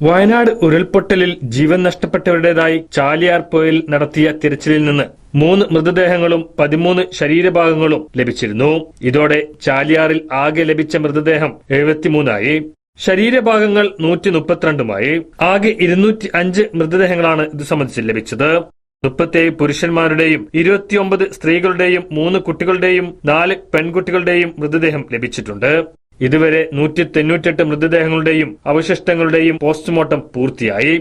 വയനാട് ഉരുൾപൊട്ടലിൽ ജീവൻ നഷ്ടപ്പെട്ടവരുടേതായി ചാലിയാർ പുഴയിൽ നടത്തിയ തിരച്ചിലിൽ നിന്ന് മൂന്ന് മൃതദേഹങ്ങളും പതിമൂന്ന് ശരീരഭാഗങ്ങളും ലഭിച്ചിരുന്നു. ഇതോടെ ചാലിയാറിൽ ആകെ ലഭിച്ച മൃതദേഹം എഴുപത്തിമൂന്നായി. ശരീരഭാഗങ്ങൾ നൂറ്റി മുപ്പത്തിരണ്ടുമായി ആകെ ഇരുന്നൂറ്റി അഞ്ച് മൃതദേഹങ്ങളാണ് ഇത് സംബന്ധിച്ച് ലഭിച്ചത്. മുപ്പത്തേഴ് പുരുഷന്മാരുടെയും ഇരുപത്തിയൊമ്പത് സ്ത്രീകളുടെയും മൂന്ന് കുട്ടികളുടെയും നാല് പെൺകുട്ടികളുടെയും മൃതദേഹം ലഭിച്ചിട്ടുണ്ട്. ഇതുവരെ നൂറ്റി തൊണ്ണൂറ്റെട്ട് മൃതദേഹങ്ങളുടെയും അവശിഷ്ടങ്ങളുടെയും പോസ്റ്റ്മോർട്ടം പൂർത്തിയായി.